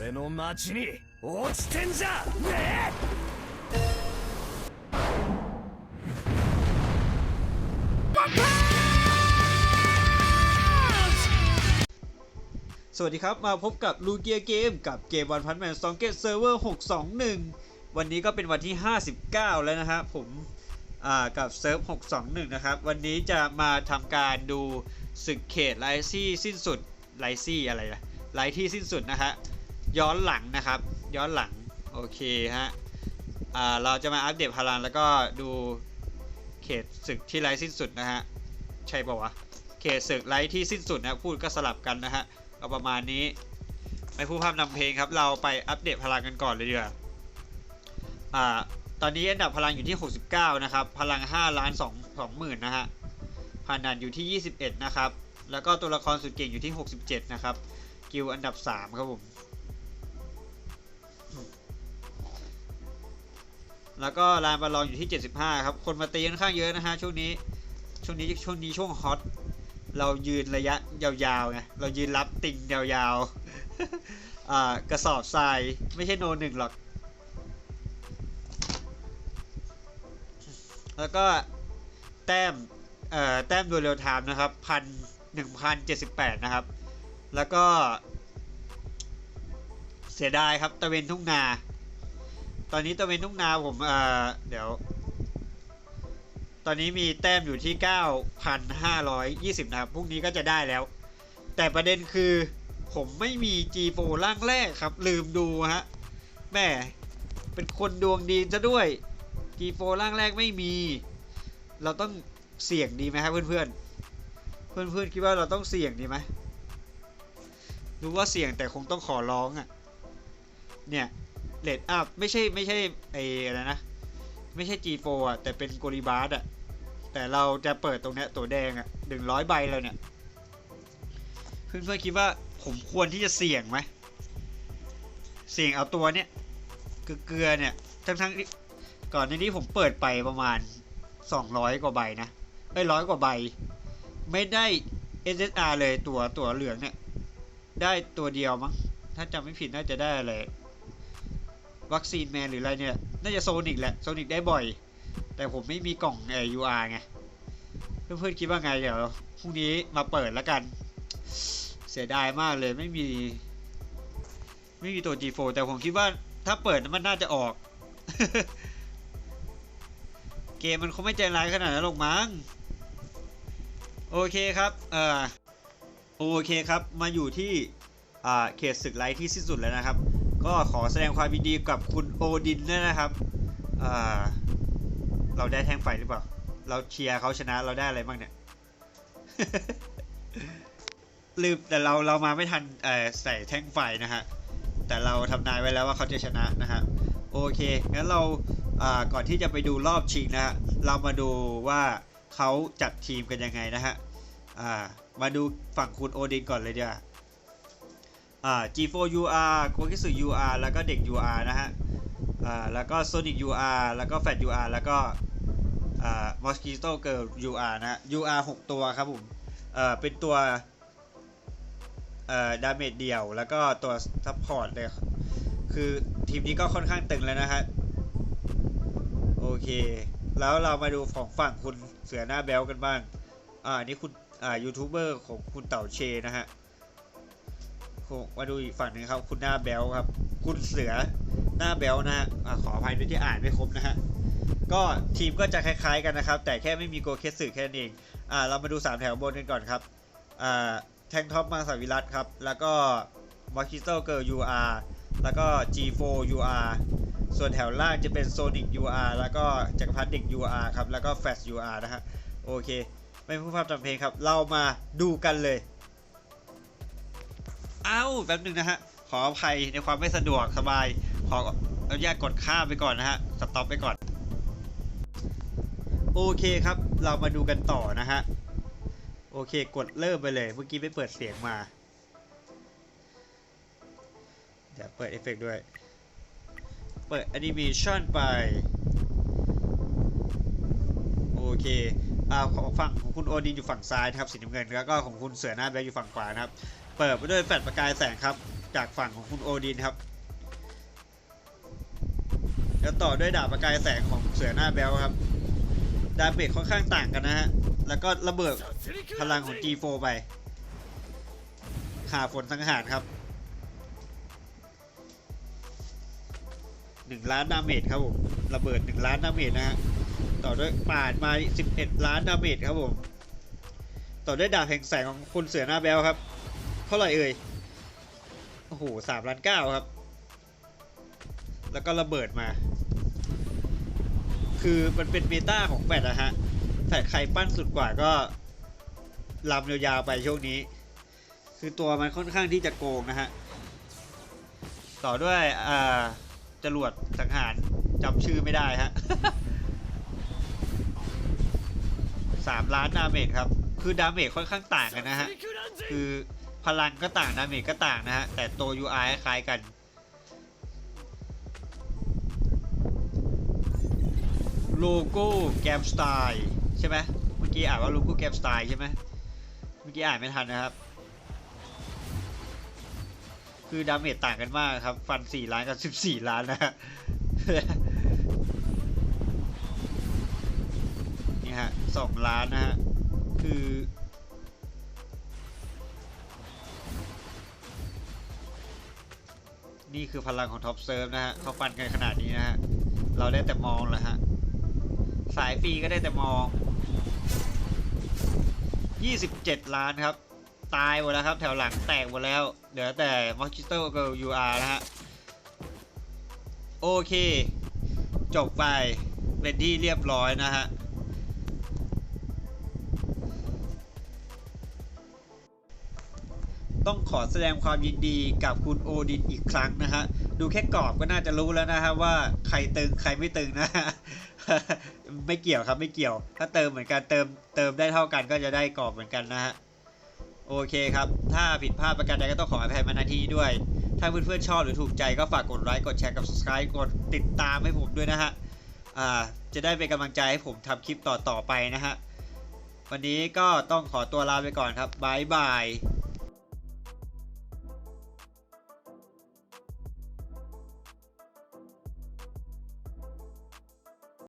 俺の町に落ちてんじゃね สวัสดีครับ มาพบกับลูเกียเกมกับเกมวันพันแมนสองเกตเซิร์ฟเวอร์621 วันนี้ก็เป็นวันที่ 59 แล้วนะครับผมอ่ากับเซิร์ฟ 621 นะครับ วันนี้จะมาทำการดูศึกเขตไลซี่สิ้นสุดไลซี่อะไรนะไลที่สิ้นสุดนะฮะ ย้อนหลังนะครับ ย้อนหลัง โอเคฮะเราจะมาอัปเดตพลังแล้วก็ดูเขตศึกที่ไร้สิ้นสุดนะฮะ ใช่ปะวะ เขตศึกไร้ที่สิ้นสุดนะพูดก็สลับกันนะฮะก็ประมาณนี้ไม่พูดภาพนำเพลงครับ เราไปอัปเดตพลังกันก่อนเลยดีกว่าอ่า ตอนนี้อันดับพลังอยู่ที่ 69 นะครับ พลัง 5 ล้าน2 2หมื่นนะฮะผ่านด่านอยู่ที่ 21 นะครับ แล้วก็ตัวละครสุดเก่งอยู่ที่ 67 นะครับ กิลอันดับ 3 ครับผม แล้วก็ลานบอลลองอยู่ที่ 75 ครับ คนมาตีค่อนข้างเยอะนะฮะช่วงนี้ ช่วงนี้ช่วงนี้ช่วงฮอต เรายืนระยะยาวๆไง เรายืนรับติงยาวๆกระสอบทรายไม่ใช่โนหนึ่งหรอก แล้วก็แต้มเอ่อแต้มโดยเร็วไทม์นะครับพันหนึ่งพันเจ็ดสิบแปดนะครับ แล้วก็เสียดายครับตะเวนทุ่งนา ตอนนี้ตะเวนทุ่งนาผมเอ่อเดี๋ยว ตอนนี้มีแต้มอยู่ที่ 9,520 นะครับ พรุ่งนี้ก็จะได้แล้ว แต่ประเด็นคือผมไม่มี G4 ร่างแรกครับ ลืมดูฮะแม่เป็นคนดวงดีซะด้วย G4 ร่างแรกไม่มี เราต้องเสี่ยงดีไหมครับเพื่อนๆเพื่อนๆคิดว่าเราต้องเสี่ยงดีไหมรู้ว่าเสี่ยงแต่คงต้องขอร้องอะ่ะเนี่ย เลดอัพไม่ใช่ไม่ใช่ไอ้อะไรนะ ไม่ใช่ G4 อะ แต่เป็นโกลิบาร์อะ แต่เราจะเปิดตรงเนี้ยตัวแดงอะหนึ่งร้อยใบแล้วเนี่ย เพื่อนๆคิดว่าผมควรที่จะเสี่ยงไหม เสี่ยงเอาตัวเนี้ยเกลือเนี่ย ทั้งๆที่ก่อนในนี้ผมเปิดไปประมาณ200กว่าใบนะไอ้ร้อยกว่าใบ ไม่ได้ SSR เลยตัวตัวเหลืองเนี่ย ได้ตัวเดียวมั้ง ถ้าจำไม่ผิดน่าจะได้อะไร วัคซีนแมนหรืออะไรเนี่ย น่าจะโซนิกแหละ โซนิกได้บ่อย แต่ผมไม่มีกล่องเอ่อ UR ไง เพื่อนๆคิดว่าไงเดี๋ยวพรุ่งนี้มาเปิดแล้วกัน เสียดายมากเลยไม่มี ไม่มีตัว G4 แต่ผมคิดว่าถ้าเปิดมันน่าจะออก เกมมันคงไม่ใจร้ายขนาดนั้นหรอกมั้ง โอเคครับเออโอเคครับ มาอยู่ที่เขตศึกไลท์ที่สิ้นสุดแล้วนะครับ ก็ขอแสดงความยินดีกับคุณโอดินด้วยนะครับเราได้แท่งไฟหรือเปล่า เราเชียร์เขาชนะเราได้อะไรบ้างเนี่ยลืมแต่เราเรามาไม่ทันใส่แท่งไฟนะฮะ แต่เราทำนายไว้แล้วว่าเขาจะชนะนะฮะ โอเค งั้นเราาก่อนที่จะไปดูรอบชิงนะฮะ เรามาดูว่าเขาจัดทีมกันยังไงนะฮะามาดูฝั่งคุณโอดินก่อนเลยดียวา อ่า G4UR โคกิสึ UR แล้วก็เด็ก UR นะฮะอ่าแล้วก็ Sonic UR แล้วก็ Fat UR แล้วก็อ่า Mosquito Girl UR นะฮะ UR 6 ตัวครับผมเอ่อเป็นตัวเอ่อดาเมจเดี่ยวแล้วก็ตัวซัพพอร์ตเลยคือทีมนี้ก็ค่อนข้างตึงแล้วนะฮะโอเค แล้วเรามาดูของฝั่งคุณเสือหน้าแบลกันบ้างอ่านี่คุณอ่ายูทูบเบอร์ของคุณเต่าเชนะฮะ มาดูอีกฝั่งหนึ่งครับ คุณหน้าแบลครับ คุณเสือหน้าแบลนะฮะขออภัยด้วยที่อ่านไม่ครบนะฮะก็ทีมก็จะคล้ายๆกันนะครับ แต่แค่ไม่มีโกเคสึแค่นั้นเองอ่าเรามาดู 3 แถวบนกันก่อนครับอ่าแทงท็อปมาสวิรัตครับ แล้วก็มอคิสโตเกิร์ UR แล้วก็ G4 UR ส่วนแถวล่างจะเป็น Sonic UR แล้วก็จักรพรรดิเด็ก UR ครับ แล้วก็ Fast UR นะฮะ โอเค ไม่พูดภาพจำเพลงครับ เรามาดูกันเลย เอ้าแป๊บหนึงนะฮะ ขออภัยในความไม่สะดวกสบาย ขออนุญาตกดข้ามไปก่อนนะฮะ สต็อปไปก่อน โอเคครับ เรามาดูกันต่อนะฮะ โอเค กดเริ่มไปเลย เมื่อกี้ไม่เปิดเสียงมา เดี๋ยวเปิดเอฟเฟกต์ด้วย เปิดแอนิเมชันไป โอเคอ่าของฝั่งของคุณโอดินอยู่ฝั่งซ้ายนะครับ สีน้ำเงิน แล้วก็ของคุณเสือหน้าแบกอยู่ฝั่งขวานะครับ เปิดไปด้วยแฟลชประกายแสงครับ จากฝั่งของคุณโอดินครับ แล้วต่อด้วยดาบประกายแสงของเสือหน้าแบลครับ ดาเมจค่อนข้างต่างกันนะฮะ แล้วก็ระเบิดพลังของ G4 ไปหาฝนสังหารครับ1ล้านดาเมจครับผม ระเบิด 1 ล้านดาเมจนะฮะ ต่อด้วยปาดมา 11 ล้านดาเมจครับผม ต่อด้วยดาบแห่งแสงของคุณเสือหน้าแบลครับ ท่าไหร่เอ่ย โอ้โหสามล้านเก้าครับ แล้วก็ระเบิดมา คือมันเป็นเมตาของแฟดนะฮะแต่ใครปั้นสุดกว่าก็ลำยาวๆไปช่วงนี้ คือตัวมันค่อนข้างที่จะโกงนะฮะ ต่อด้วยอ่าจรวดสังหารจำชื่อไม่ได้ฮะสามล้านดาเมจครับ คือดาเมจค่อนข้างต่างกันนะฮะ คือ พลังก็ต่างดาเมจก็ต่างนะฮะ แต่ตัว UI คล้ายกัน โลโก้แกมสไตล์ใช่ไหมเมื่อกี้อ่านว่าโลโก้แกมสไตล์ใช่ไหมเมื่อกี้อ่านไม่ทันนะครับ คือดาเมจต่างกันมากครับ ฟัน 4 ล้านกับ 14 ล้านนะฮะนี่ฮะ 2 ล้านนะฮะ นี่คือพลังของท็อปเซิร์ฟนะฮะเขาฟันกันขนาดนี้นะฮะ เราได้แต่มองแหละฮะ สายฟรีก็ได้แต่มอง 27 ล้านครับ ตายหมดแล้วครับ แถวหลังแตกหมดแล้ว เหลือแต่มอสกิโต้กับ UR นะฮะ โอเค จบไปเป็นที่เรียบร้อยนะฮะ ต้องขอแสดงความยินดีกับคุณโอดินอีกครั้งนะฮะ ดูแค่กรอบก็น่าจะรู้แล้วนะฮะว่าใครตึงใครไม่ตึงนะฮะไม่เกี่ยวครับไม่เกี่ยว ถ้าเติมเหมือนกันเติมเติมได้เท่ากันก็จะได้กรอบเหมือนกันนะฮะโอเคครับ ถ้าผิดพลาดประการใดก็ต้องขออภัยมาณที่ด้วย ถ้าเพื่อนๆชอบหรือถูกใจก็ฝากกดไลค์กดแชร์กับ subscribe กดติดตามให้ผมด้วยนะฮะอ่าจะได้เป็นกำลังใจให้ผมทำคลิปต่อๆไปนะฮะวันนี้ก็ต้องขอตัวลาไปก่อนครับบายบาย